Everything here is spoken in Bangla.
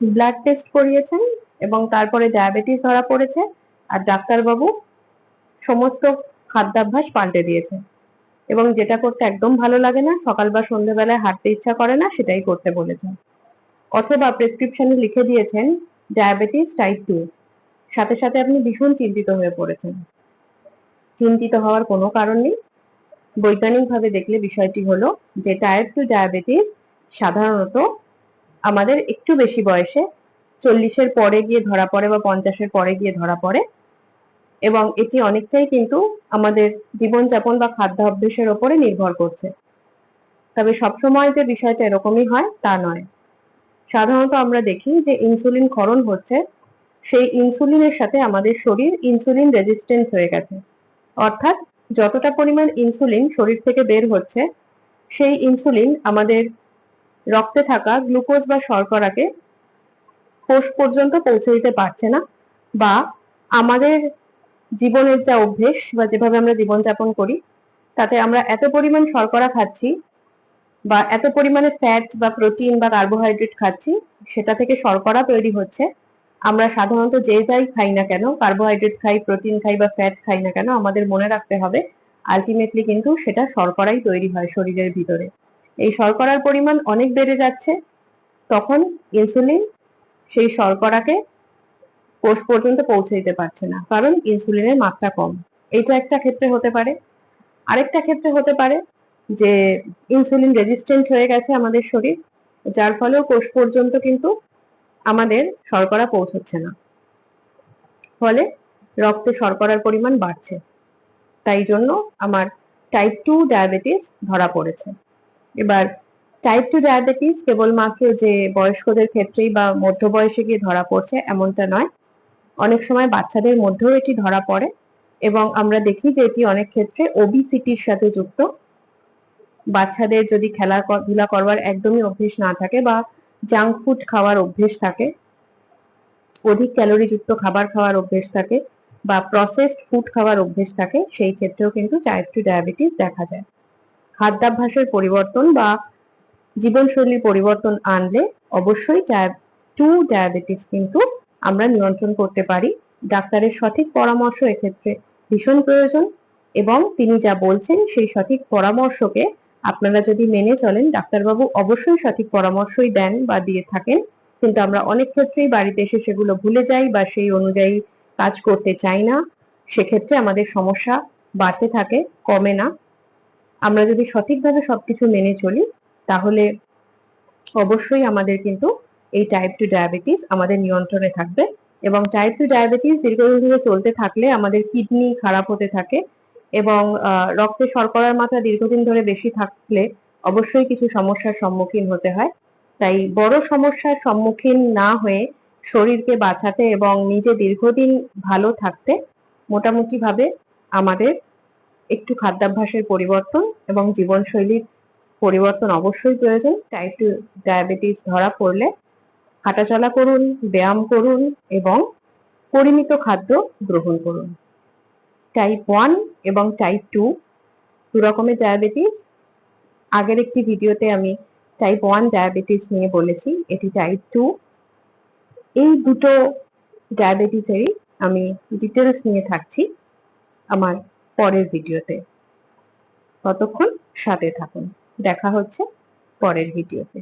ব্লাড টেস্ট করিয়েছেন এবং তারপরে ডায়াবেটিস ধরা পড়েছে আর ডাক্তারবাবু সমস্ত খাদ্যাভ্যাস পাল্টে দিয়েছে। এবং যেটা করতে একদম ভালো লাগে না, সকাল বা সন্ধ্যেবেলায় হাঁটতে ইচ্ছা করে না, সেটাই করতে বলেছেন। অথবা প্রেসক্রিপশনে লিখে দিয়েছেন ডায়াবেটিস টাইপ টু সাথে সাথে আপনি ভীষণ চিন্তিত হয়ে পড়েছেন। চিন্তিত হওয়ার কোনো কারণ নেই। বৈজ্ঞানিকভাবে দেখলে বিষয়টি হলো যে টাইপ টু ডায়াবেটিস সাধারণত আমাদের একটু বেশি বয়সে চল্লিশের পরে গিয়ে ধরা পড়ে বা পঞ্চাশের পরে গিয়ে ধরা পড়ে। এবং এটি অনেকটাই কিন্তু আমাদের জীবনযাপন বা খাদ্য অভ্যেসের ওপরে নির্ভর করছে। তবে সবসময় যে বিষয়টা এরকমই হয়, তা নয়। সাধারণত আমরা দেখি যে ইনসুলিন ক্ষরণ হচ্ছে, সেই ইনসুলিনের সাথে আমাদের শরীর ইনসুলিন রেজিস্ট্যান্ট হয়ে গেছে। অর্থাৎ যতটা পরিমাণ ইনসুলিন শরীর থেকে বের হচ্ছে, সেই ইনসুলিন আমাদের রক্তে থাকা গ্লুকোজ বা শর্করাকে কোষ পর্যন্ত পৌঁছে দিতে পারছে না বা আমাদের জীবনের যা অভ্যেস বা যেভাবে আমরা জীবনযাপন করি, তাতে আমরা এত পরিমাণ শর্করা খাচ্ছি বা এত পরিমাণে ফ্যাট বা প্রোটিন বা কার্বোহাইড্রেট খাচ্ছি, সেটা থেকে শর্করা তৈরি হচ্ছে। আমরা সাধারণত যে যাই খাই না কেন কার্বোহাইড্রেট খাই প্রোটিন খাই বা ফ্যাট খাই না কেন, আমাদের মনে রাখতে হবে আলটিমেটলি কিন্তু সেটা শর্করাই তৈরি হয় শরীরের ভিতরে। এই শর্করার পরিমাণ অনেক বেড়ে যাচ্ছে, তখন ইনসুলিন সেই শর্করাকে কোষ পর্যন্ত পৌঁছে দিতে পারছে না, কারণ ইনসুলিনের মাত্রা কম। এইটা একটা ক্ষেত্রে হতে পারে। আরেকটা ক্ষেত্রে হতে পারে যে ইনসুলিন রেজিস্ট্যান্ট হয়ে গেছে আমাদের শরীর, যার ফলেও কোষ পর্যন্ত কিন্তু আমাদের শর্করা পৌঁছচ্ছে না। ফলে রক্তে শর্করার পরিমাণ বাড়ছে। তাই জন্য আমার টাইপ টু ডায়াবেটিস ধরা পড়েছে। এবার টাইপ টু ডায়াবেটিস কেবলমাত্র যে বয়স্কদের ক্ষেত্রেই বা মধ্য বয়সে গিয়ে ধরা পড়ছে এমনটা নয়। অনেক সময় বাচ্চাদের মধ্যেও এটি ধরা পড়ে এবং আমরা দেখি যে এটি অনেক ক্ষেত্রে ওবিসিটির সাথে যুক্ত। বাচ্চাদের যদি খেলা খেলাধুলা করবার একদমই অভ্যেস না থাকে বা জাঙ্ক ফুড খাওয়ার অভ্যেস থাকে, অধিক ক্যালোরিযুক্ত খাবার খাওয়ার অভ্যেস থাকে বা প্রসেসড ফুড খাওয়ার অভ্যেস থাকে, সেই ক্ষেত্রেও কিন্তু টাইপ টু ডায়াবেটিস দেখা যায়। খাদ্যাভ্যাসের পরিবর্তন বা জীবনশৈলীর পরিবর্তন আনলে অবশ্যই টু ডায়াবেটিস কিন্তু আমরা নিয়ন্ত্রণ করতে পারি। ডাক্তারের সঠিক পরামর্শ এক্ষেত্রে ভীষণ প্রয়োজন এবং তিনি যা বলছেন সেই সঠিক পরামর্শকে আপনারা যদি মেনে চলেন, ডাক্তারবাবু অবশ্যই সঠিক পরামর্শই দেন বা দিয়ে থাকেন। কিন্তু আমরা অনেক ক্ষেত্রেই বাড়িতে এসে সেগুলো ভুলে যাই বা সেই অনুযায়ী কাজ করতে চাই না। সেক্ষেত্রে আমাদের সমস্যা বাড়তে থাকে, কমে না। আমরা যদি সঠিকভাবে সবকিছু মেনে চলি, তাহলে অবশ্যই আমাদের কিন্তু এই টাইপ টু ডায়াবেটিস আমাদের নিয়ন্ত্রণে থাকবে এবং টাইপ টু ডায়াবেটিস দীর্ঘদিন ধরে চলতে থাকলে আমাদের কিডনি খারাপ হতে থাকে এবং রক্তে শর্করার মাত্রা দীর্ঘদিন ধরে বেশি থাকলে অবশ্যই কিছু সমস্যার সম্মুখীন হতে হয়। তাই বড় সমস্যার সম্মুখীন না হয়ে শরীরকে বাঁচাতে এবং নিজে দীর্ঘদিন ভালো থাকতে মোটামুটি ভাবে আমাদের একটু খাদ্যাভ্যাসের পরিবর্তন এবং জীবনশৈলীর পরিবর্তন অবশ্যই প্রয়োজন। টাইপ টু ডায়াবেটিস ধরা পড়লে হাঁটাচলা করুন, ব্যায়াম করুন এবং পরিমিত খাদ্য গ্রহণ করুন। টাইপ ওয়ান এবং টাইপ টু দু রকমের ডায়াবেটিস আগের একটি ভিডিওতে আমি টাইপ ওয়ান ডায়াবেটিস নিয়ে বলেছি, এটি টাইপ টু এই দুটো ডায়াবেটিসেরই আমি ডিটেলস নিয়ে থাকছি। আমার পরের ভিডিওতে। ততক্ষণ সাথে থাকুন। দেখা হচ্ছে পরের ভিডিওতে।